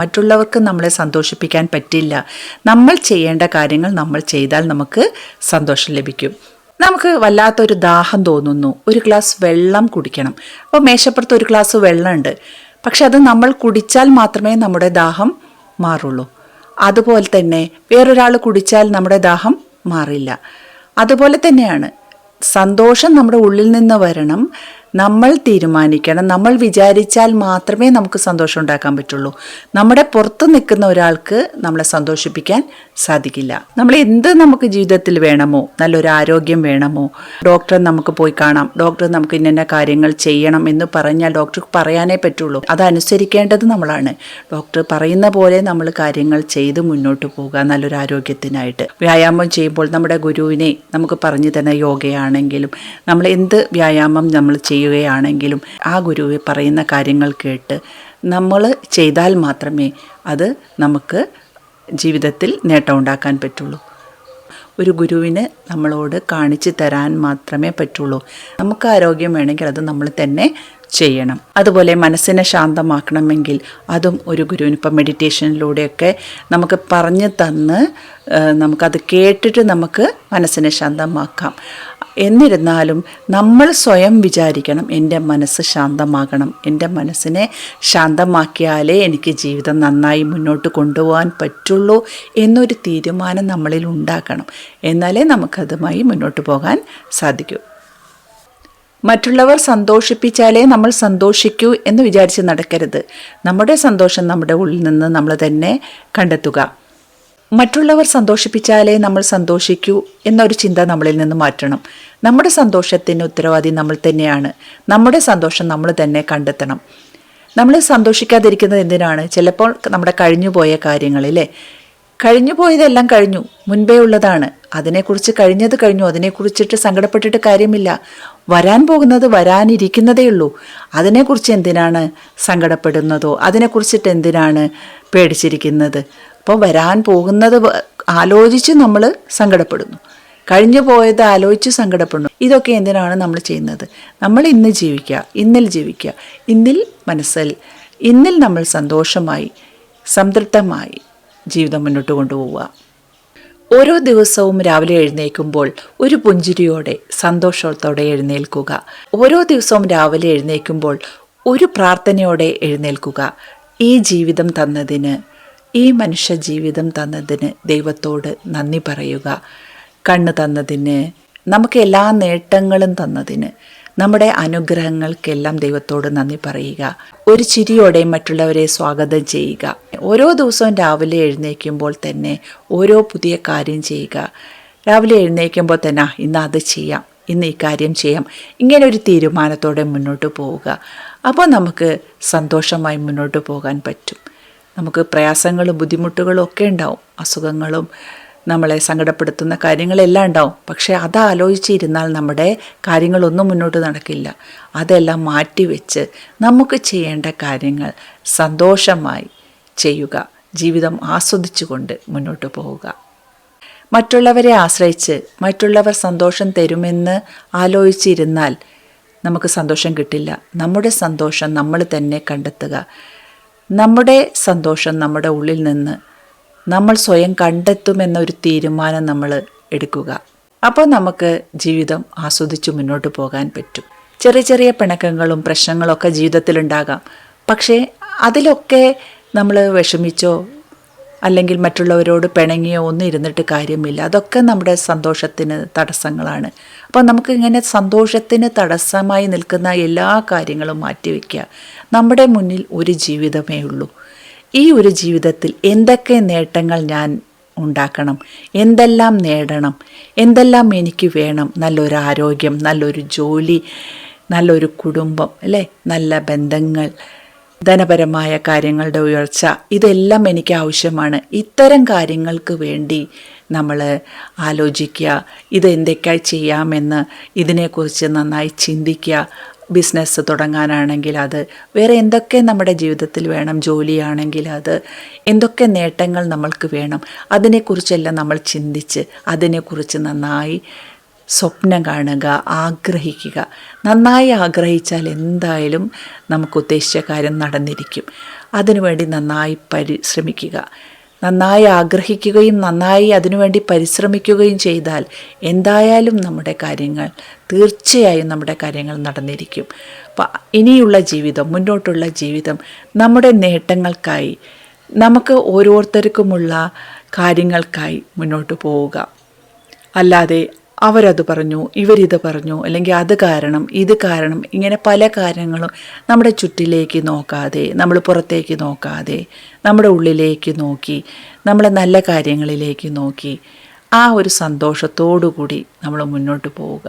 മറ്റുള്ളവർക്ക് നമ്മളെ സന്തോഷിപ്പിക്കാൻ പറ്റില്ല. നമ്മൾ ചെയ്യേണ്ട കാര്യങ്ങൾ നമ്മൾ ചെയ്താൽ നമുക്ക് സന്തോഷം ലഭിക്കും. നമുക്ക് വല്ലാത്തൊരു ദാഹം തോന്നുന്നു. ഒരു ഗ്ലാസ് വെള്ളം കുടിക്കണം. അപ്പോൾ മേശപ്പുറത്ത് ഒരു ഗ്ലാസ് വെള്ളമുണ്ട്. പക്ഷെ അത് നമ്മൾ കുടിച്ചാൽ മാത്രമേ നമ്മുടെ ദാഹം മാറുള്ളൂ. അതുപോലെ തന്നെ വേറൊരാൾ കുടിച്ചാൽ നമ്മുടെ ദാഹം മാറില്ല. അതുപോലെ തന്നെയാണ്. സന്തോഷം നമ്മുടെ ഉള്ളിൽ നിന്ന് വരണം. നമ്മൾ തീരുമാനിക്കണം. നമ്മൾ വിചാരിച്ചാൽ മാത്രമേ നമുക്ക് സന്തോഷം ഉണ്ടാക്കാൻ പറ്റുള്ളൂ. നമ്മുടെ പുറത്ത് നിൽക്കുന്ന ഒരാൾക്ക് നമ്മളെ സന്തോഷിപ്പിക്കാൻ സാധിക്കില്ല. നമ്മൾ എന്ത് നമുക്ക് ജീവിതത്തിൽ വേണമോ നല്ലൊരു ആരോഗ്യം വേണമോ ഡോക്ടറെ നമുക്ക് പോയി കാണാം ഡോക്ടർ നമുക്ക് ഇന്ന കാര്യങ്ങൾ ചെയ്യണം എന്ന് പറഞ്ഞാൽ ഡോക്ടർ പറയാനേ പറ്റുള്ളൂ. അതനുസരിക്കേണ്ടത് നമ്മളാണ്. ഡോക്ടർ പറയുന്ന പോലെ നമ്മൾ കാര്യങ്ങൾ ചെയ്ത് മുന്നോട്ട് പോകുക നല്ലൊരു ആരോഗ്യത്തിനായിട്ട്. വ്യായാമം ചെയ്യുമ്പോൾ നമ്മുടെ ഗുരുവിനെ നമുക്ക് പറഞ്ഞു തന്ന യോഗയാണെങ്കിലും നമ്മൾ എന്ത് വ്യായാമം നമ്മൾ ചെയ്യുകയാണെങ്കിലും ആ ഗുരുവ് പറയുന്ന കാര്യങ്ങൾ കേട്ട് നമ്മൾ ചെയ്താൽ മാത്രമേ അത് നമുക്ക് ജീവിതത്തിൽ നേട്ടം ഉണ്ടാക്കാൻ പറ്റുള്ളൂ. ഒരു ഗുരുവിന് നമ്മളോട് കാണിച്ചു തരാൻ മാത്രമേ പറ്റുള്ളൂ. നമുക്ക് ആരോഗ്യം വേണമെങ്കിൽ അത് നമ്മൾ തന്നെ ചെയ്യണം. അതുപോലെ മനസ്സിനെ ശാന്തമാക്കണമെങ്കിൽ അതും ഒരു ഗുരുവിന് ഇപ്പം മെഡിറ്റേഷനിലൂടെയൊക്കെ നമുക്ക് പറഞ്ഞു തന്ന് നമുക്കത് കേട്ടിട്ട് നമുക്ക് മനസ്സിനെ ശാന്തമാക്കാം. എന്നിരുന്നാലും നമ്മൾ സ്വയം വിചാരിക്കണം എന്റെ മനസ്സ് ശാന്തമാകണം. എന്റെ മനസ്സിനെ ശാന്തമാക്കിയാലേ എനിക്ക് ജീവിതം നന്നായി മുന്നോട്ട് കൊണ്ടുപോകാൻ പറ്റുള്ളൂ എന്നൊരു തീരുമാനം നമ്മളിൽ ഉണ്ടാക്കണം എന്നാലേ നമുക്കതുമായി മുന്നോട്ട് പോകാൻ സാധിക്കൂ. മറ്റുള്ളവർ സന്തോഷിപ്പിച്ചാലേ നമ്മൾ സന്തോഷിക്കൂ എന്ന് വിചാരിച്ച് നടക്കരുത്. നമ്മുടെ സന്തോഷം നമ്മുടെ ഉള്ളിൽ നിന്ന് നമ്മൾ തന്നെ കണ്ടെത്തുക. മറ്റുള്ളവർ സന്തോഷിപ്പിച്ചാലേ നമ്മൾ സന്തോഷിക്കൂ എന്നൊരു ചിന്ത നമ്മളിൽ നിന്ന് മാറ്റണം. നമ്മുടെ സന്തോഷത്തിന് ഉത്തരവാദി നമ്മൾ തന്നെയാണ്. നമ്മുടെ സന്തോഷം നമ്മൾ തന്നെ കണ്ടെത്തണം. നമ്മൾ സന്തോഷിക്കാതിരിക്കുന്നത് എന്തിനാണ്? ചിലപ്പോൾ നമ്മുടെ കഴിഞ്ഞുപോയ കാര്യങ്ങളില്ലേ കഴിഞ്ഞു പോയതെല്ലാം കഴിഞ്ഞു മുൻപേ ഉള്ളതാണ്. അതിനെക്കുറിച്ച് കഴിഞ്ഞത് കഴിഞ്ഞു അതിനെക്കുറിച്ചിട്ട് സങ്കടപ്പെട്ടിട്ട് കാര്യമില്ല. വരാൻ പോകുന്നത് വരാനിരിക്കുന്നതേ ഉള്ളൂ. അതിനെക്കുറിച്ച് എന്തിനാണ് സങ്കടപ്പെടുന്നതോ? അതിനെക്കുറിച്ചിട്ട് എന്തിനാണ് പേടിച്ചിരിക്കുന്നത്? അപ്പോൾ വരാൻ പോകുന്നത് ആലോചിച്ച് നമ്മൾ സങ്കടപ്പെടുന്നു. കഴിഞ്ഞു പോയത് ആലോചിച്ച് സങ്കടപ്പെടുന്നു. ഇതൊക്കെ എന്തിനാണ് നമ്മൾ ചെയ്യുന്നത്? നമ്മൾ ഇന്ന് ജീവിക്കുക ഇന്നിൽ ജീവിക്കുക. ഇന്നിൽ മനസ്സിൽ ഇന്നിൽ നമ്മൾ സന്തോഷമായി സംതൃപ്തമായി ജീവിതം മുന്നോട്ട് കൊണ്ടുപോവുക. ഓരോ ദിവസവും രാവിലെ എഴുന്നേൽക്കുമ്പോൾ ഒരു പുഞ്ചിരിയോടെ സന്തോഷത്തോടെ എഴുന്നേൽക്കുക. ഓരോ ദിവസവും രാവിലെ എഴുന്നേൽക്കുമ്പോൾ ഒരു പ്രാർത്ഥനയോടെ എഴുന്നേൽക്കുക. ഈ ജീവിതം തന്നതിന് ഈ മനുഷ്യജീവിതം തന്നതിന് ദൈവത്തോട് നന്ദി പറയുക. കണ്ണ് തന്നതിന് നമുക്ക് എല്ലാ നേട്ടങ്ങളും തന്നതിന് നമ്മുടെ അനുഗ്രഹങ്ങൾക്കെല്ലാം ദൈവത്തോട് നന്ദി പറയുക. ഒരു ചിരിയോടെ മറ്റുള്ളവരെ സ്വാഗതം ചെയ്യുക. ഓരോ ദിവസവും രാവിലെ എഴുന്നേൽക്കുമ്പോൾ തന്നെ ഓരോ പുതിയ കാര്യം ചെയ്യുക. രാവിലെ എഴുന്നേൽക്കുമ്പോൾ തന്നെ "ആ, ഇന്ന് അത് ചെയ്യാം. ഇന്ന് ഈ കാര്യം ചെയ്യാം. ഇങ്ങനെ ഒരു തീരുമാനത്തോടെ മുന്നോട്ട് പോവുക. അപ്പോൾ നമുക്ക് സന്തോഷമായി മുന്നോട്ട് പോകാൻ പറ്റും. നമുക്ക് പ്രയാസങ്ങളും ബുദ്ധിമുട്ടുകളും ഒക്കെ ഉണ്ടാവും. അസുഖങ്ങളും നമ്മളെ സങ്കടപ്പെടുത്തുന്ന കാര്യങ്ങളെല്ലാം ഉണ്ടാവും. പക്ഷേ അത് ആലോചിച്ചിരുന്നാൽ നമ്മുടെ കാര്യങ്ങളൊന്നും മുന്നോട്ട് നടക്കില്ല. അതെല്ലാം മാറ്റിവെച്ച് നമുക്ക് ചെയ്യേണ്ട കാര്യങ്ങൾ സന്തോഷമായി ചെയ്യുക. ജീവിതം ആസ്വദിച്ചുകൊണ്ട് മുന്നോട്ട് പോവുക. മറ്റുള്ളവരെ ആശ്രയിച്ച് മറ്റുള്ളവർ സന്തോഷം തരുമെന്ന് ആലോചിച്ചിരുന്നാൽ നമുക്ക് സന്തോഷം കിട്ടില്ല. നമ്മുടെ സന്തോഷം നമ്മൾ തന്നെ കണ്ടെത്തുക. നമ്മുടെ സന്തോഷം നമ്മുടെ ഉള്ളിൽ നിന്ന് നമ്മൾ സ്വയം കണ്ടെത്തുമെന്നൊരു തീരുമാനം നമ്മൾ എടുക്കുക. അപ്പോൾ നമുക്ക് ജീവിതം ആസ്വദിച്ച് മുന്നോട്ട് പോകാൻ പറ്റും. ചെറിയ ചെറിയ പിണക്കങ്ങളും പ്രശ്നങ്ങളൊക്കെ ജീവിതത്തിലുണ്ടാകാം. പക്ഷേ അതിലൊക്കെ നമ്മൾ വിഷമിച്ചോ അല്ലെങ്കിൽ മറ്റുള്ളവരോട് പിണങ്ങിയോ ഒന്നും ഇരുന്നിട്ട് കാര്യമില്ല. അതൊക്കെ നമ്മുടെ സന്തോഷത്തിന് തടസ്സങ്ങളാണ്. അപ്പോൾ നമുക്ക് ഇങ്ങനെ സന്തോഷത്തിന് തടസ്സമായി നിൽക്കുന്ന എല്ലാ കാര്യങ്ങളും മാറ്റിവെക്കുക നമ്മുടെ മുന്നിൽ ഒരു ജീവിതമേ ഉള്ളൂ. ഈ ഒരു ജീവിതത്തിൽ എന്തൊക്കെ നേട്ടങ്ങൾ ഞാൻ ഉണ്ടാക്കണം? എന്തെല്ലാം നേടണം? എന്തെല്ലാം എനിക്ക് വേണം? നല്ലൊരു ആരോഗ്യം നല്ലൊരു ജോലി നല്ലൊരു കുടുംബം അല്ലേ? നല്ല ബന്ധങ്ങൾ ധനപരമായ കാര്യങ്ങളുടെ ഉയർച്ച. ഇതെല്ലാം എനിക്ക് ആവശ്യമാണ്. ഇത്തരം കാര്യങ്ങൾക്ക് വേണ്ടി നമ്മൾ ആലോചിക്കുക. ഇത് എന്തൊക്കെയായി ചെയ്യാമെന്ന് ഇതിനെക്കുറിച്ച് നന്നായി ചിന്തിക്കുക. ബിസിനസ് തുടങ്ങാനാണെങ്കിൽ അത് വേറെ എന്തൊക്കെ നമ്മുടെ ജീവിതത്തിൽ വേണം ജോലിയാണെങ്കിൽ അത് എന്തൊക്കെ നേട്ടങ്ങൾ നമ്മൾക്ക് വേണം അതിനെക്കുറിച്ചെല്ലാം നമ്മൾ ചിന്തിച്ച് അതിനെക്കുറിച്ച് നന്നായി സ്വപ്നം കാണുക ആഗ്രഹിക്കുക. നന്നായി ആഗ്രഹിച്ചാൽ എന്തായാലും നമുക്ക് ഉദ്ദേശിച്ച കാര്യം നടന്നിരിക്കും. അതിനുവേണ്ടി നന്നായി പരിശ്രമിക്കുക. നന്നായി ആഗ്രഹിക്കുകയും നന്നായി അതിനുവേണ്ടി പരിശ്രമിക്കുകയും ചെയ്താൽ എന്തായാലും നമ്മുടെ കാര്യങ്ങൾ തീർച്ചയായും നമ്മുടെ കാര്യങ്ങൾ നടന്നിരിക്കും. അപ്പം ഇനിയുള്ള ജീവിതം മുന്നോട്ടുള്ള ജീവിതം നമ്മുടെ നേട്ടങ്ങൾക്കായി നമുക്ക് ഓരോരുത്തർക്കുമുള്ള കാര്യങ്ങൾക്കായി മുന്നോട്ട് പോവുക. അല്ലാതെ അവരത് പറഞ്ഞു ഇവരിത് പറഞ്ഞു അല്ലെങ്കിൽ അത് കാരണം ഇത് കാരണം ഇങ്ങനെ പല കാര്യങ്ങളും നമ്മുടെ ചുറ്റിലേക്ക് നോക്കാതെ നമ്മൾ പുറത്തേക്ക് നോക്കാതെ നമ്മുടെ ഉള്ളിലേക്ക് നോക്കി നമ്മളെ നല്ല കാര്യങ്ങളിലേക്ക് നോക്കി ആ ഒരു സന്തോഷത്തോടു കൂടി നമ്മൾ മുന്നോട്ട് പോവുക.